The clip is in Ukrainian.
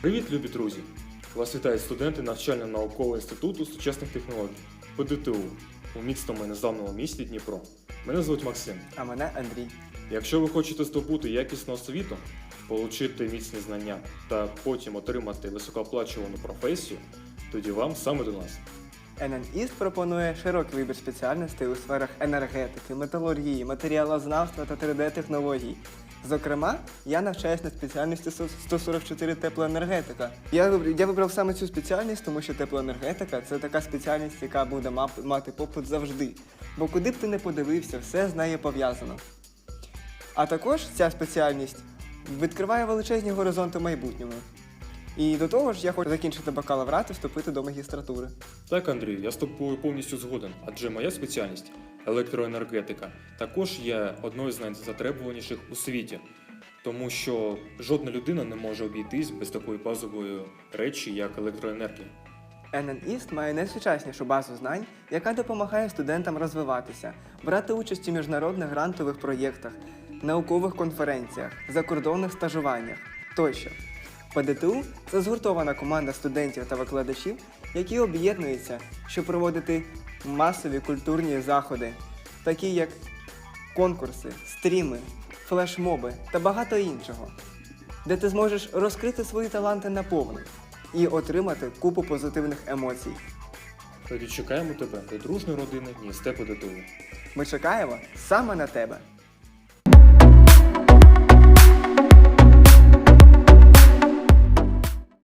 Привіт, любі друзі! Вас вітають студенти навчально-наукового інституту сучасних технологій ПДТУ у міцному і незламному місті Дніпро. Мене звуть Максим. А мене Андрій. Якщо ви хочете здобути якісну освіту, отримати міцні знання та потім отримати високооплачувану професію, тоді вам саме до нас. ННІСТ пропонує широкий вибір спеціальностей у сферах енергетики, металургії, матеріалознавства та 3D-технологій. Зокрема, я навчаюсь на спеціальності 144 теплоенергетика. Я я вибрав саме цю спеціальність, тому що теплоенергетика це така спеціальність, яка буде мати попит завжди. Бо куди б ти не подивився, все з нею пов'язано. А також ця спеціальність відкриває величезні горизонти майбутньому. І до того ж, я хочу закінчити бакалаврат і вступити до магістратури. Так, Андрію, я з тобою повністю згоден, адже моя спеціальність електроенергетика також є одною з найзатребуваніших у світі, тому що жодна людина не може обійтись без такої базової речі, як електроенергія. ННІСТ має найсучаснішу базу знань, яка допомагає студентам розвиватися, брати участь у міжнародних грантових проєктах, наукових конференціях, закордонних стажуваннях тощо. ПДТУ це згуртована команда студентів та викладачів, які об'єднуються, щоб проводити масові культурні заходи, такі як конкурси, стріми, флешмоби та багато іншого, де ти зможеш розкрити свої таланти наповну і отримати купу позитивних емоцій. Тоді чекаємо тебе до дружної родини Ністе ПДТУ. Ми чекаємо саме на тебе.